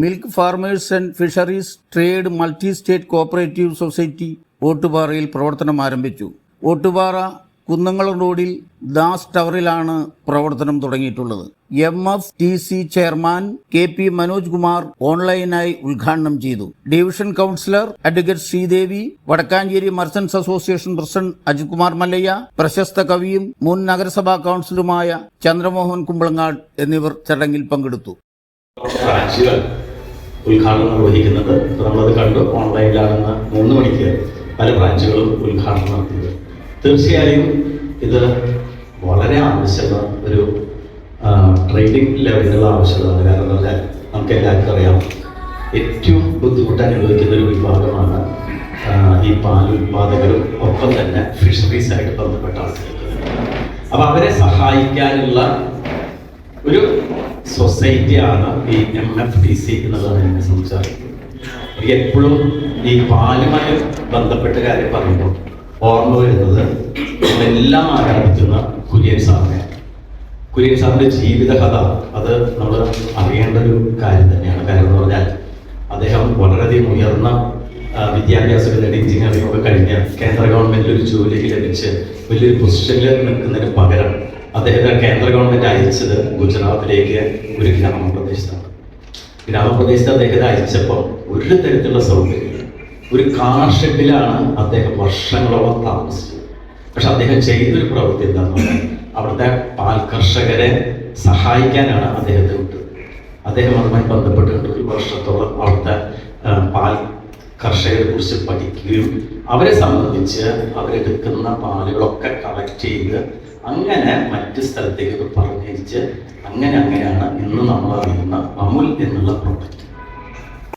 Milk farmers and fisheries trade multi state cooperative society ഓട്ടുപാറയിൽ പ്രവർത്തനം ആരംഭിച്ചു. ഓട്ടുപാറ കുന്നംകുളം റോഡിൽ ദാസ് ടവറിലാണ് പ്രവർത്തനം തുടങ്ങിയിട്ടുള്ളത്. M F T C chairman K P Manoj Kumar ഓൺലൈനായി ഉദ്ഘാടനം ചെയ്തു. Division councillor advocate Sreedevi Vadakkanchery merchants association president Ajith Kumar Mallayya പ്രശസ്ത കവിയും മുൻ നഗരസഭാ കൗൺസിലറുമായ ചന്ദ്രമോഹൻ കുമ്പളങ്ങാട് എന്നിവർ ചടങ്ങിൽ പങ്കെടുത്തു. ഉദ്ഘാടനം നിർവഹിക്കുന്നത്. അപ്പോൾ നമ്മളത് കണ്ടു. ഓൺലൈനിലാണെന്ന് മൂന്ന് മണിക്ക് പല ബ്രാഞ്ചുകളും ഉദ്ഘാടനം നടത്തിയത് തീർച്ചയായും ഇത് വളരെ ആവശ്യമുള്ള ഒരു ട്രെയിനിങ് ലെവലിലുള്ള ആവശ്യമാണ് കാരണം പറഞ്ഞാൽ നമുക്ക് എല്ലാവർക്കും അറിയാം ഏറ്റവും ബുദ്ധിമുട്ട് അനുഭവിക്കുന്ന ഒരു വിഭാഗമാണ് ഈ പാൽ ഉൽപാദകരും ഒപ്പം തന്നെ ഫിഷറീസായിട്ട് ബന്ധപ്പെട്ട ആൾക്കാർ അപ്പോൾ അവരെ സഹായിക്കാനുള്ള ഒരു സൊസൈറ്റിയാണ് ഈ എം എഫ് ടി സി എന്നുള്ളത് എന്നെ സംസാരിക്കുന്നത്. എപ്പോഴും ഈ പാലുമായി ബന്ധപ്പെട്ട കാര്യം പറയുമ്പോൾ ഓർമ്മ വരുന്നത് നമ്മളെല്ലാം ആരാധിക്കുന്ന കുര്യൻ സാറിനെ. കുര്യൻ സാറിന്റെ ജീവിതകഥ അത് നമ്മൾ അറിയേണ്ട ഒരു കാര്യം തന്നെയാണ്. കാര്യം എന്ന് പറഞ്ഞാൽ അദ്ദേഹം വളരെയധികം ഉയർന്ന വിദ്യാഭ്യാസ വിദ്യാഭ്യാസം എഞ്ചിനീയറിംഗ് ഒക്കെ കഴിഞ്ഞ് കേന്ദ്ര ഗവൺമെന്റിൽ ഒരു ജോലിക്ക് ലഭിച്ച് വലിയൊരു പൊസിഷനിൽ നിൽക്കുന്നതിന് പകരം അദ്ദേഹത്തെ കേന്ദ്ര ഗവൺമെന്റ് അയച്ചത് ഗുജറാത്തിലേക്ക് ഒരു ഗ്രാമപ്രദേശത്താണ്. ഗ്രാമപ്രദേശത്ത് അദ്ദേഹത്തെ അയച്ചപ്പോൾ ഒരു തരത്തിലുള്ള സൗകര്യങ്ങൾ ഒരു കാർ ഷെഡിലാണ് അദ്ദേഹം വർഷങ്ങളോളം താമസിച്ചത്. പക്ഷെ അദ്ദേഹം ചെയ്തൊരു പ്രവൃത്തി എന്താണെന്ന് പറഞ്ഞാൽ അവിടുത്തെ പാൽ കർഷകരെ സഹായിക്കാനാണ് അദ്ദേഹത്തെ വിട്ടത്. അദ്ദേഹം അതുമായി ബന്ധപ്പെട്ടുകൊണ്ട് ഒരു വർഷത്തോളം അവിടുത്തെ കർഷകരെ കുറിച്ച് പഠിക്കുകയും അവരെ സംബന്ധിച്ച് അവരെടുക്കുന്ന പാലുകളൊക്കെ കളക്ട് ചെയ്ത് അങ്ങനെ മറ്റ് സ്ഥലത്തേക്ക് പറഞ്ഞയച്ച് അങ്ങനെ അങ്ങനെയാണ് ഇന്ന് നമ്മൾ അറിയുന്ന അമുൽ എന്നുള്ള പ്രോഡക്റ്റ്